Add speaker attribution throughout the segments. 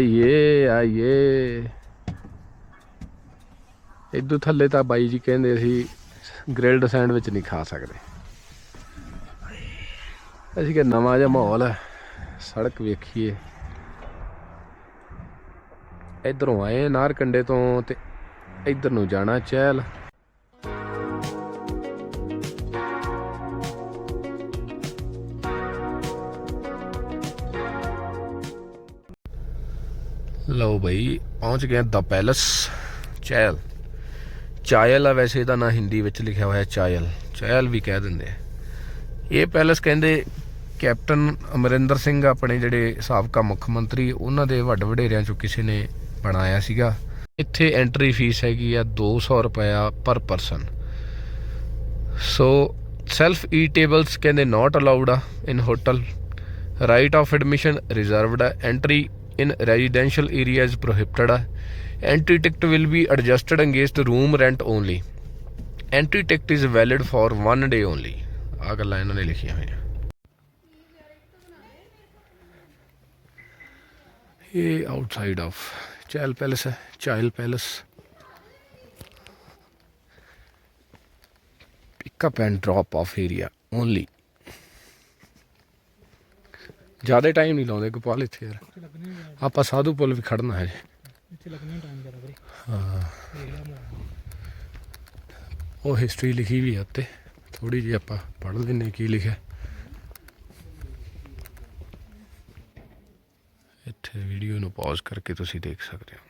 Speaker 1: ਆਈਏ ਆਈਏ। ਇਦੋਂ ਥੱਲੇ ਤਾਂ ਬਾਈ ਜੀ ਕਹਿੰਦੇ ਸੀ, ਗ੍ਰਿਲਡ ਸੈਂਡਵਿਚ ਨਹੀਂ ਖਾ ਸਕਦੇ। ਅਸੀਂ ਕਿ ਨਵਾਂ ਜਿਹਾ ਮਾਹੌਲ ਹੈ, ਸੜਕ ਵੇਖੀਏ। ਇਧਰੋਂ ਆਏ ਨਾਰ ਕੰਡੇ ਤੋਂ ਤੇ ਇਧਰ ਨੂੰ ਜਾਣਾ ਚਹਿਲ। ਲਓ ਬਈ, ਪਹੁੰਚ ਗਏ ਦਾ ਪੈਲਸ ਚਹਿਲ ਚਾਇਲ ਆ ਵੈਸੇ ਇਹਦਾ ਨਾਂ ਹਿੰਦੀ ਵਿੱਚ ਲਿਖਿਆ ਹੋਇਆ ਚਾਇਲ। ਚਾਇਲ ਵੀ ਕਹਿ ਦਿੰਦੇ ਆ। ਇਹ ਪੈਲਸ ਕਹਿੰਦੇ, ਕੈਪਟਨ ਅਮਰਿੰਦਰ ਸਿੰਘ ਆਪਣੇ ਜਿਹੜੇ ਸਾਬਕਾ ਮੁੱਖ ਮੰਤਰੀ, ਉਹਨਾਂ ਦੇ ਵੱਡ ਵਡੇਰਿਆਂ ਚੋਂ ਕਿਸੇ ਨੇ ਬਣਾਇਆ ਸੀਗਾ। ਇੱਥੇ ਐਂਟਰੀ ਫੀਸ ਹੈਗੀ ਆ 200 ਰੁਪਇਆ ਪਰ ਪਰਸਨ ਸੋ ਸੈਲਫ ਈਟੇਬਲਸ ਕਹਿੰਦੇ ਨਾਟ ਅਲਾਉਡ ਆ in hotel right of admission reserved ਆ। Entry in residential area is prohibited. Entry ticket will be adjusted against room rent only. Entry ticket is valid for one day only. ਆ ਗੱਲਾਂ ਇਹਨਾਂ ਨੇ ਲਿਖੀਆਂ ਹੋਈਆਂ ਇਹ outside of child palace ਹੈ child palace pickup and drop off area only ਜ਼ਿਆਦਾ time ਨਹੀਂ ਲਾਉਂਦੇ ਗੋਪਾਲ ਇੱਥੇ ਯਾਰ।
Speaker 2: ਇੱਥੇ ਲੱਗਣੇ ਨੇ
Speaker 1: ਆਪਾਂ ਸਾਧੂ ਪੁੱਲ ਵੀ ਖੜਨਾ ਹੈ।
Speaker 2: ਇੱਥੇ ਲੱਗਣੇ ਟਾਈਮ ਜ਼ਿਆਦਾ ਵੀਰੇ।
Speaker 1: ਹਾਂ। ਉਹ ਹਿਸਟਰੀ ਲਿਖੀ ਵੀ ਆ ਉੱਤੇ। ਥੋੜੀ ਜਿਹੀ ਆਪਾਂ ਪੜ੍ਹ ਲੈਨੇ ਕੀ ਲਿਖਿਆ। ਇੱਥੇ ਵੀਡੀਓ ਨੂੰ ਪਾਜ਼ ਕਰਕੇ ਤੁਸੀਂ ਦੇਖ ਸਕਦੇ ਹੋ।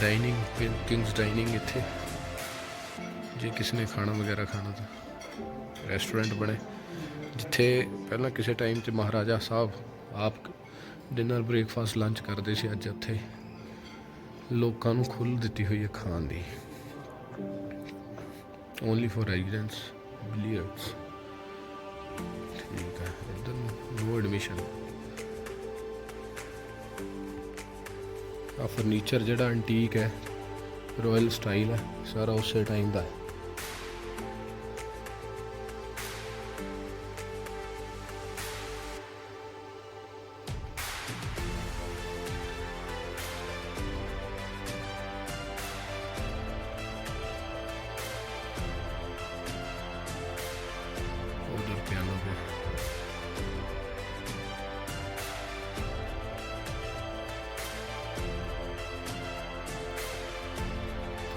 Speaker 1: ਡਾਈਨਿੰਗ ਕਿੰਗਸ ਡਾਈਨਿੰਗ ਇੱਥੇ। ਜੇ ਕਿਸੇ ਨੇ ਖਾਣਾ ਵਗੈਰਾ ਖਾਣਾ ਤਾਂ ਰੈਸਟੋਰੈਂਟ ਬਣੇ। ਜਿੱਥੇ ਪਹਿਲਾਂ ਕਿਸੇ ਟਾਈਮ ਤੇ ਮਹਾਰਾਜਾ ਸਾਹਿਬ ਆਪ ਡਿਨਰ ਬ੍ਰੇਕਫਾਸਟ ਲੰਚ ਕਰਦੇ ਸੀ, ਅੱਜ ਉੱਥੇ ਲੋਕਾਂ ਨੂੰ ਖੁੱਲ ਦਿੱਤੀ ਹੋਈ ਹੈ ਖਾਣ ਦੀ। ਓਨਲੀ ਫॉर ਰੈਜ਼ੀਡੈਂਟਸ ਬਿਲੀਅਰਡਸ ਠੀਕ ਹੈ, ਇੱਧਰ ਨੂੰ ਨੋ ਐਡਮਿਸ਼ਨ ਆ ਫਰਨੀਚਰ ਜਿਹੜਾ ਐਂਟੀਕ ਹੈ ਰਾਇਲ ਸਟਾਈਲ ਹੈ ਸਾਰਾ ਉਸੇ ਟਾਈਮ ਦਾ ਹੈ।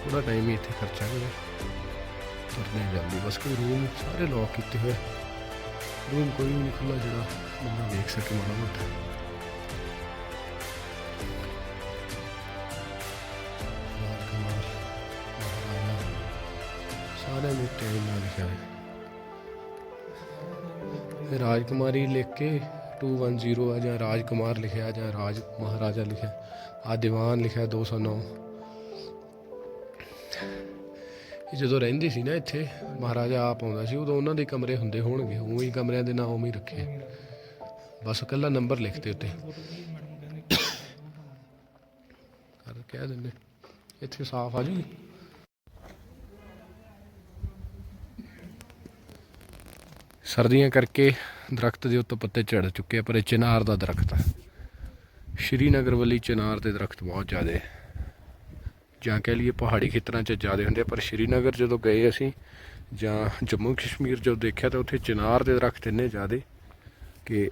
Speaker 1: ਥੋੜਾ ਟਾਈਮ ਹੀ ਇੱਥੇ ਖਰਚਾ ਹੋਇਆ ਤੁਰਨੇ ਜਲਦੀ ਬਸ ਕੋਈ ਰੂਮ ਸਾਰੇ ਲੋਕ ਕੀਤੇ ਹੋਏ ਰੂਮ ਕੋਈ ਵੀ ਨਹੀਂ ਖੁੱਲਾ ਜਿਹੜਾ ਬੰਦਾ ਦੇਖ ਸਕੇ ਮਾੜਾ ਮੋਟਾ ਰਾਜ ਕੁਮਾਰ ਮਹਾਰਾਣਾ ਸਾਰੇ ਨੇ ਟਾਈਮ ਨਾਲ ਲਿਖਿਆ ਹੈ ਇਹ ਰਾਜਕੁਮਾਰੀ ਲਿਖ ਕੇ 210 ਆ ਜਾਂ ਰਾਜਕੁਮਾਰ ਲਿਖਿਆ ਜਾਂ ਰਾਜ ਮਹਾਰਾਜਾ ਲਿਖਿਆ ਆ ਦੀਵਾਨ ਲਿਖਿਆ 209 ਜਦੋਂ ਰਹਿੰਦੇ ਸੀ ਨਾ ਇੱਥੇ, ਮਹਾਰਾਜਾ ਆਪ ਆਉਂਦਾ ਸੀ, ਉਦੋਂ ਉਹਨਾਂ ਦੇ ਕਮਰੇ ਹੁੰਦੇ ਹੋਣਗੇ, ਉਵੇਂ ਹੀ ਕਮਰਿਆਂ ਦੇ ਨਾਂ ਉਵੇਂ ਹੀ ਰੱਖੇ। ਬਸ ਇਕੱਲਾ ਨੰਬਰ ਲਿਖਤੇ ਉੱਤੇ। ਕਰ ਕਹਿ ਦਿੰਦੇ, ਇੱਥੇ ਸਾਫ਼ ਆ ਜੂਗੀ। ਸਰਦੀਆਂ ਕਰਕੇ ਦਰਖਤ ਦੇ ਉੱਤੇ ਪੱਤੇ ਝੜ ਚੁੱਕੇ ਪਰ ਇਹ ਚਿਨਾਰ ਦਾ ਦਰਖਤ ਆ। ਸ਼੍ਰੀਨਗਰ ਵੱਲੀ ਚਿਨਾਰ ਦੇ ਦਰਖਤ ਬਹੁਤ ਜ਼ਿਆਦਾ। ਹੈ ਜਾਂ ਕਹਿ ਲਈਏ ਪਹਾੜੀ ਖੇਤਰਾਂ 'ਚ ਜ਼ਿਆਦਾ ਹੁੰਦੇ ਆ, ਪਰ ਸ਼੍ਰੀਨਗਰ ਜਦੋਂ ਗਏ ਅਸੀਂ ਜਾਂ ਜੰਮੂ ਕਸ਼ਮੀਰ ਜਦੋਂ ਦੇਖਿਆ ਤਾਂ ਉੱਥੇ ਚਿਨਾਰ ਦੇ ਦਰਖਤ ਇੰਨੇ ਜ਼ਿਆਦਾ ਕਿ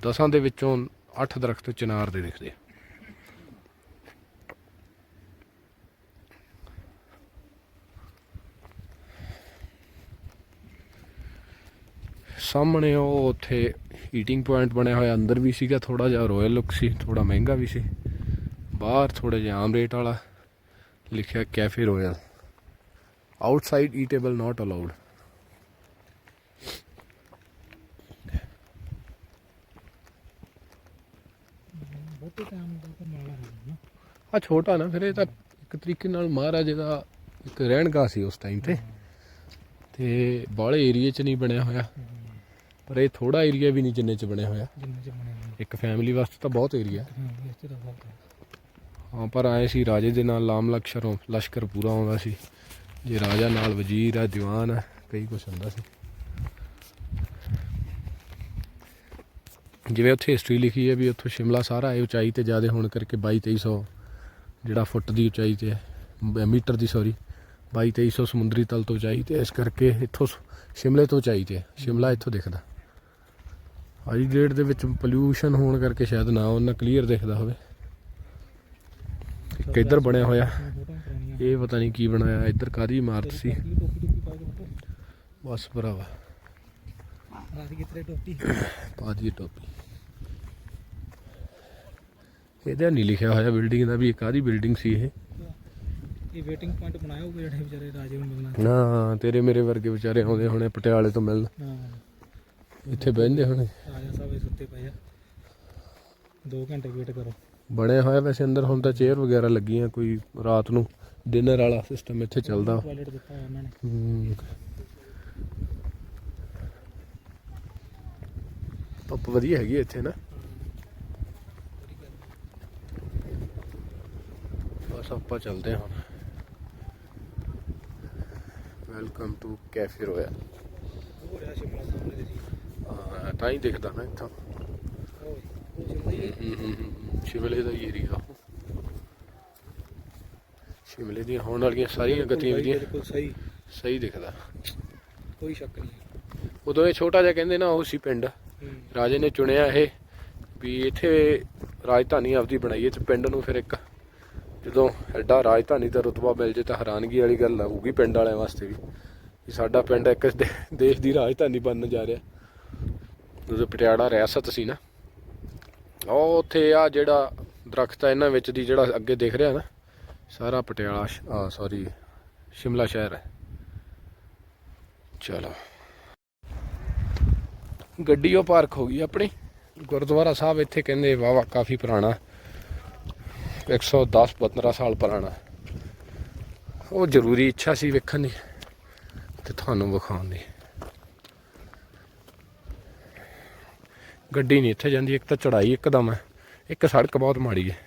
Speaker 1: ਦਸਾਂ ਦੇ ਵਿੱਚੋਂ 8 ਦਰਖਤ ਚਿਨਾਰ ਦੇ ਦਿਖਦੇ ਆ। ਸਾਹਮਣੇ ਉਹ ਉੱਥੇ ਈਟਿੰਗ ਪੁਆਇੰਟ ਬਣਿਆ ਹੋਇਆ ਅੰਦਰ ਵੀ ਸੀਗਾ ਥੋੜਾ ਜਿਹਾ ਰਾਇਲ ਲੁੱਕ ਸੀ ਥੋੜਾ ਮਹਿੰਗਾ ਵੀ ਸੀ ਬਾਹਰ ਥੋੜਾ ਜਿਹਾ ਆਮ ਰੇਟ ਵਾਲਾ ਲਿਖਿਆ cafe royal. Outside eatable not allowed
Speaker 2: ਬਹੁਤੇ ਟਾਈਮ ਦਾ ਤਾਂ ਮਾਲਾ ਹੈ ਨਾ।
Speaker 1: ਆ ਛੋਟਾ ਨਾ ਫਿਰ ਇਹ ਤਾਂ ਇੱਕ ਤਰੀਕੇ ਨਾਲ ਮਹਾਰਾਜੇ ਦਾ ਇੱਕ ਰਹਿਣਗਾ ਸੀ ਉਸ ਟਾਈਮ ਤੇ। ਤੇ ਬਾਹਲੇ ਏਰੀਏ 'ਚ ਨਹੀਂ ਬਣਿਆ ਹੋਇਆ। ਪਰ ਇਹ ਥੋੜਾ ਏਰੀਆ ਵੀ ਨਹੀਂ ਜਿੰਨੇ 'ਚ ਬਣਿਆ ਹੋਇਆ।
Speaker 2: ਜਿੰਨੇ ਚ
Speaker 1: ਇੱਕ ਫੈਮਿਲੀ ਵਾਸਤੇ ਤਾਂ ਬਹੁਤ ਏਰੀਆ
Speaker 2: ਹਾਂ ਇਸ ਤੇ ਤਾਂ ਬਹੁਤ ਹੈ
Speaker 1: ਹਾਂ, ਪਰ ਆਏ ਸੀ ਰਾਜੇ ਦੇ ਨਾਲ, ਲਾਮ ਲਕਸ਼ਰੋਂ ਲਸ਼ਕਰ ਪੂਰਾ ਆਉਂਦਾ ਸੀ। ਜੇ ਰਾਜਾ ਨਾਲ ਵਜ਼ੀਰ ਆ ਦੀਵਾਨ ਆ, ਕਈ ਕੁਛ ਹੁੰਦਾ ਸੀ। ਜਿਵੇਂ ਉੱਥੇ ਹਿਸਟਰੀ ਲਿਖੀ ਹੈ ਵੀ ਉੱਥੋਂ ਸ਼ਿਮਲਾ ਸਾਰਾ ਇਹ ਉਚਾਈ ਤੇ ਜ਼ਿਆਦਾ ਹੋਣ ਕਰਕੇ 22 2300 ਜਿਹੜਾ ਫੁੱਟ ਦੀ ਉਚਾਈ ਤੇ ਹੈ, ਮੀਟਰ ਦੀ ਸੌਰੀ 22 2300 ਸਮੁੰਦਰੀ ਤਲ ਤੋਂ ਉਚਾਈ ਤੇ ਇਸ ਕਰਕੇ ਇੱਥੋਂ ਸ- ਸ਼ਿਮਲੇ ਤੋਂ ਉਚਾਈ ਤੇ ਸ਼ਿਮਲਾ ਇੱਥੋਂ ਦਿਖਦਾ। ਅੱਜ ਦੀ ਡੇਟ ਦੇ ਵਿੱਚ ਪੋਲਿਊਸ਼ਨ ਹੋਣ ਕਰਕੇ ਸ਼ਾਇਦ ਨਾ ਉਹਨਾਂ ਕਲੀਅਰ ਦਿਖਦਾ ਹੋਵੇ। ਇੱਕ ਬਣਿਆ ਹੋਇਆ। ਇਹ ਪਤਾ ਨਹੀਂ ਕੀ ਬਣਾਇਆ, ਇੱਧਰ ਕਾਦੀ ਇਮਾਰਤ ਸੀ। ਬਸ ਭਰਾਵਾ।
Speaker 2: ਰਾਤ ਕਿਤਰੇ ਟੋਪੀ।
Speaker 1: ਪਾ ਟੋਪੀ ਇਹਦਾ ਨਹੀਂ ਲਿਖਿਆ ਹੋਇਆ ਬਿਲਡਿੰਗ ਦਾ ਵੀ, ਇਹ ਕਾਦੀ ਬਿਲਡਿੰਗ ਸੀ ਇਹ?
Speaker 2: ਇਹ ਵੇਟਿੰਗ ਪੁਆਇੰਟ ਬਣਾਇਆ ਹੋਊਗਾ ਜਿਹੜੇ ਵਿਚਾਰੇ ਰਾਜੇ ਨੂੰ ਮਿਲਣਾ
Speaker 1: ਨਾ ਤੇਰੇ ਮੇਰੇ ਵਰਗੇ ਵਿਚਾਰੇ ਆਉਂਦੇ ਹੋਣੇ ਪਟਿਆਲੇ ਤੋਂ ਮਿਲਣ।
Speaker 2: ਹਾਂ
Speaker 1: ਇੱਥੇ ਬਹਿੰਦੇ ਹੋਣੇ।
Speaker 2: ਰਾਜਾ ਸਾਹਿਬ ਸੁੱਤੇ ਪਏ ਆ। 2 ਘੰਟੇ ਵੇਟ ਕਰੋ।
Speaker 1: ਬਣਿਆ ਹੋਇਆ। ਵੈਸੇ ਅੰਦਰ ਹੁਣ ਤਾਂ ਚੇਅਰ ਵਗੈਰਾ ਲੱਗੀਆਂ ਕੋਈ ਰਾਤ ਨੂੰ। ਡਿਨਰ ਵਾਲਾ ਸਿਸਟਮ ਇੱਥੇ ਚੱਲਦਾ।
Speaker 2: ਟਾਇਲਟ ਦਿੱਤਾ ਹੋਇਆ ਉਹਨਾਂ ਨੇ।
Speaker 1: ਹੂੰ। ਪੱਪ ਵਧੀਆ ਹੈਗੀ ਇੱਥੇ ਨਾ। ਬਸ ਆਪਾਂ ਚੱਲਦੇ ਹਾਂ ਹੁਣ। ਵੈਲਕਮ ਟੂ ਕੈਫੇ ਰੋਇਲ
Speaker 2: ਉਹ ਰਿਹਾ ਸ਼ਿਮਲਾ ਸਾਹਮਣੇ ਦੇ ਜੀ
Speaker 1: ਹਾਂ ਤਾਂ ਹੀ ਦਿਖਦਾ ਨਾ ਇੱਥੋਂ।
Speaker 2: ਸ਼ਿਮਲੇ
Speaker 1: ਦਾ ਹੀ ਏਰੀਆ ਸ਼ਿਮਲੇ ਦੀਆਂ ਹੋਣ ਵਾਲੀਆਂ ਸਾਰੀਆਂ ਗਤੀਵਿਧੀਆਂ
Speaker 2: ਬਿਲਕੁਲ ਸਹੀ।
Speaker 1: ਸਹੀ ਦਿਖਦਾ।
Speaker 2: ਕੋਈ ਸ਼ੱਕ ਨਹੀਂ।
Speaker 1: ਉਦੋਂ ਇਹ ਛੋਟਾ ਜਿਹਾ ਕਹਿੰਦੇ ਨਾ ਉਹ ਸੀ ਪਿੰਡ। ਰਾਜੇ ਨੇ ਚੁਣਿਆ ਇਹ ਵੀ ਇੱਥੇ ਰਾਜਧਾਨੀ ਆਪਦੀ ਬਣਾਈਏ ਤੇ ਪਿੰਡ ਨੂੰ ਫਿਰ ਇੱਕ ਜਦੋਂ ਐਡਾ ਰਾਜਧਾਨੀ ਦਾ ਰੁਤਬਾ ਮਿਲ ਜੇ ਤਾਂ ਹੈਰਾਨਗੀ ਵਾਲੀ ਗੱਲ ਹੋਊਗੀ ਪਿੰਡ ਵਾਲਿਆਂ ਵਾਸਤੇ ਵੀ। ਕਿ ਸਾਡਾ ਪਿੰਡ ਇੱਕ ਦੇਸ਼ ਦੀ ਰਾਜਧਾਨੀ ਬਣਨ ਜਾ ਰਿਹਾ। ਉਦੋਂ ਪਟਿਆਲਾ ਰਿਆਸਤ ਸੀ ਨਾ ਉਹ ਉੱਥੇ ਆ ਜਿਹੜਾ ਦਰਖਤ ਆ ਇਹਨਾਂ ਵਿੱਚ ਦੀ ਜਿਹੜਾ ਅੱਗੇ ਦਿਖ ਰਿਹਾ ਨਾ, ਸਾਰਾ ਪਟਿਆਲਾ ਆ ਸੌਰੀ ਸ਼ਿਮਲਾ ਸ਼ਹਿਰ ਹੈ। ਚਲੋ। ਗੱਡੀ ਉਹ ਪਾਰਕ ਹੋ ਗਈ ਆਪਣੀ। ਗੁਰਦੁਆਰਾ ਸਾਹਿਬ ਇੱਥੇ ਕਹਿੰਦੇ ਵਾਵਾ ਕਾਫੀ ਪੁਰਾਣਾ। 110 15 ਸਾਲ ਪੁਰਾਣਾ। ਉਹ ਜ਼ਰੂਰੀ ਇੱਛਾ ਸੀ ਵੇਖਣ ਦੀ, ਤੇ ਤੁਹਾਨੂੰ ਵਿਖਾਉਣ ਦੀ। ਗੱਡੀ ਨਹੀਂ ਇੱਥੇ ਜਾਂਦੀ ਇੱਕ ਤਾਂ ਚੜਾਈ ਇੱਕਦਮ ਹੈ। ਇੱਕ ਸੜਕ ਬਹੁਤ ਮਾੜੀ ਹੈ।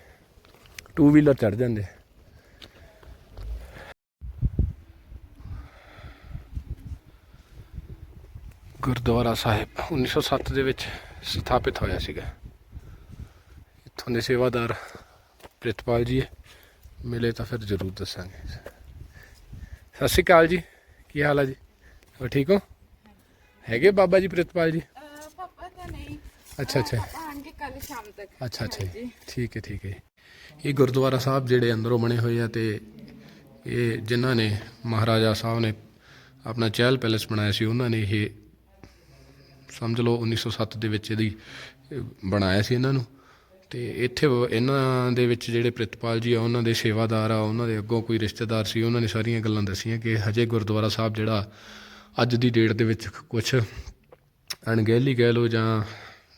Speaker 1: ਟੂ ਵੀਲਰ ਚੜ ਜਾਂਦੇ। ਗੁਰਦੁਆਰਾ ਸਾਹਿਬ 1907 ਦੇ ਵਿੱਚ ਸਥਾਪਿਤ ਹੋਇਆ ਸੀਗਾ। ਇੱਥੋਂ ਦੇ ਸੇਵਾਦਾਰ ਪ੍ਰਿਤਪਾਲ ਜੀ। ਮਿਲੇ ਤਾਂ ਫਿਰ ਜ਼ਰੂਰ ਦੱਸਾਂਗੇ। ਸਤਿ ਸ਼੍ਰੀ ਅਕਾਲ ਜੀ। ਕੀ ਹਾਲ ਹੈ ਜੀ? ਹੋ ਠੀਕ ਹੋ? ਹੈਗੇ ਬਾਬਾ ਜੀ ਪ੍ਰਿਤਪਾਲ ਜੀ?
Speaker 3: ਪਾਪਾ ਤਾਂ ਨਹੀਂ।
Speaker 1: ਅੱਛਾ ਅੱਛਾ।
Speaker 3: ਆਣਗੇ ਕੱਲ ਸ਼ਾਮ ਤੱਕ।
Speaker 1: ਅੱਛਾ ਅੱਛਾ ਜੀ। ਠੀਕ ਹੈ ਠੀਕ ਹੈ ਇਹ ਗੁਰਦੁਆਰਾ ਸਾਹਿਬ ਜਿਹੜੇ ਅੰਦਰੋਂ ਬਣੇ ਹੋਏ ਆ ਤੇ ਇਹ ਜਿਨ੍ਹਾਂ ਨੇ ਮਹਾਰਾਜਾ ਸਾਹਿਬ ਨੇ ਆਪਣਾ ਚਹਿਲ ਪੈਲੇਸ ਬਣਾਇਆ ਸੀ ਉਹਨਾਂ ਨੇ ਇਹ ਸਮਝ ਲਓ 1907 ਦੇ ਵਿੱਚ ਇਹਦੀ ਅਹ, ਬਣਾਇਆ ਸੀ ਇਹਨਾਂ ਨੂੰ। ਤੇ ਇੱਥੇ ਵ- ਇਹਨਾਂ ਦੇ ਵਿੱਚ ਜਿਹੜੇ ਪ੍ਰਿਤਪਾਲ ਜੀ ਆ ਉਹਨਾਂ ਦੇ ਸੇਵਾਦਾਰ ਆ ਉਹਨਾਂ ਦੇ ਅੱਗੋਂ ਕੋਈ ਰਿਸ਼ਤੇਦਾਰ ਸੀ ਉਹਨਾਂ ਨੇ ਸਾਰੀਆਂ ਗੱਲਾਂ ਦੱਸੀਆਂ ਕਿ ਹਜੇ ਗੁਰਦੁਆਰਾ ਸਾਹਿਬ ਜਿਹੜਾ ਅੱਜ ਦੀ ਡੇਟ ਦੇ ਵਿੱਚ ਕੁਝ ਅਣਗਹਿਲੀ ਕਹਿ ਲਓ ਜਾਂ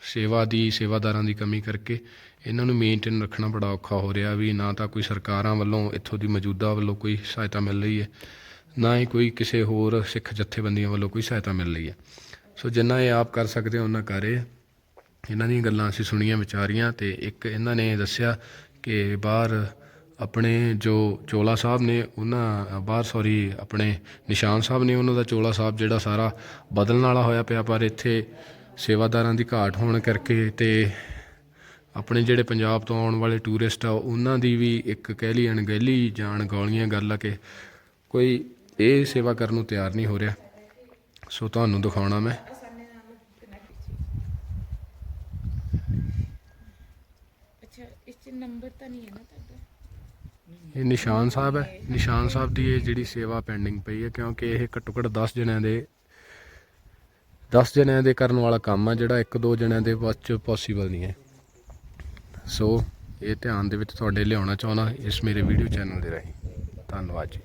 Speaker 1: ਸੇਵਾ ਦੀ, ਸੇਵਾਦਾਰਾਂ ਦੀ ਕਮੀ ਕਰਕੇ ਇਹਨਾਂ ਨੂੰ ਮੇਨਟੇਨ ਰੱਖਣਾ ਬੜਾ ਔਖਾ ਹੋ ਰਿਹਾ ਵੀ ਨਾ ਤਾਂ ਕੋਈ ਸਰਕਾਰਾਂ ਵੱਲੋਂ ਇੱਥੋਂ ਦੀ ਮੌਜੂਦਾ ਵੱਲੋਂ ਕੋਈ ਸਹਾਇਤਾ ਮਿਲ ਰਹੀ ਹੈ, ਨਾ ਹੀ ਕੋਈ ਕਿਸੇ ਹੋਰ ਸਿੱਖ ਜਥੇਬੰਦੀਆਂ ਵੱਲੋਂ ਕੋਈ ਸਹਾਇਤਾ ਮਿਲ ਰਹੀ ਹੈ। ਸੋ ਜਿੰਨਾ ਇਹ ਆਪ ਕਰ ਸਕਦੇ ਹੋ ਉਹਨਾਂ ਕਰੇ ਇਹਨਾਂ ਦੀਆਂ ਗੱਲਾਂ ਅਸੀਂ ਸੁਣੀਆਂ, ਵਿਚਾਰੀਆਂ ਤੇ ਇੱਕ ਇਹਨਾਂ ਨੇ ਦੱਸਿਆ ਕਿ ਬਾਹਰ ਆਪਣੇ ਜੋ ਚੋਲਾ ਸਾਹਿਬ ਨੇ, ਉਹਨਾਂ, ਬਾਹਰ ਸੌਰੀ ਆਪਣੇ ਨਿਸ਼ਾਨ ਸਾਹਿਬ ਨੇ, ਉਹਨਾਂ ਦਾ ਚੋਲਾ ਸਾਹਿਬ ਜਿਹੜਾ ਸਾਰਾ ਬਦਲਣ ਵਾਲਾ ਹੋਇਆ ਪਿਆ ਪਰ ਇੱਥੇ ਸੇਵਾਦਾਰਾਂ ਦੀ ਘਾਟ ਹੋਣ ਕਰਕੇ ਤੇ ਆਪਣੇ ਜਿਹੜੇ ਪੰਜਾਬ ਤੋਂ ਆਉਣ ਵਾਲੇ ਟੂਰਿਸਟ ਆ ਉਹਨਾਂ ਦੀ ਵੀ ਇੱਕ ਕਹਿ ਲਈ ਅਣਗਹਿਲੀ ਜਾਂ ਅਣਗੌਲੀਆਂ ਗੱਲ ਆ ਕਿ ਕੋਈ ਇਹ ਸੇਵਾ ਕਰਨ ਨੂੰ ਤਿਆਰ ਨਹੀਂ ਹੋ ਰਿਹਾ। ਸੋ ਤੁਹਾਨੂੰ ਦਿਖਾਉਣਾ ਮੈਂ।
Speaker 3: ਅੱਛਾ ਇਸ ਚ ਨੰਬਰ ਤਾਂ ਨਹੀਂ ਹੈ ਨਾ ਤੁਹਾਡਾ?
Speaker 1: ਇਹ ਨਿਸ਼ਾਨ ਸਾਹਿਬ ਹੈ। ਨਿਸ਼ਾਨ ਸਾਹਿਬ ਦੀ ਇਹ ਜਿਹੜੀ ਸੇਵਾ ਪੈਂਡਿੰਗ ਪਈ ਹੈ ਕਿਉਂਕਿ ਇਹ ਘੱਟੋ ਘੱਟ 10 ਜਣਿਆਂ ਦੇ 10 ਜਣਿਆਂ ਦੇ ਕਰਨ ਵਾਲਾ ਕੰਮ ਆ ਜਿਹੜਾ ਇੱਕ ਦੋ ਜਣਿਆਂ ਦੇ ਬਸ ਚ ਪੋਸੀਬਲ ਨਹੀਂ ਹੈ। ਸੋ ਇਹ ਧਿਆਨ ਦੇ ਵਿੱਚ ਤੁਹਾਡੇ ਲਿਆਉਣਾ ਚਾਹੁੰਦਾ ਇਸ ਮੇਰੇ ਵੀਡੀਓ ਚੈਨਲ ਦੇ ਰਾਹੀਂ। ਧੰਨਵਾਦ ਜੀ।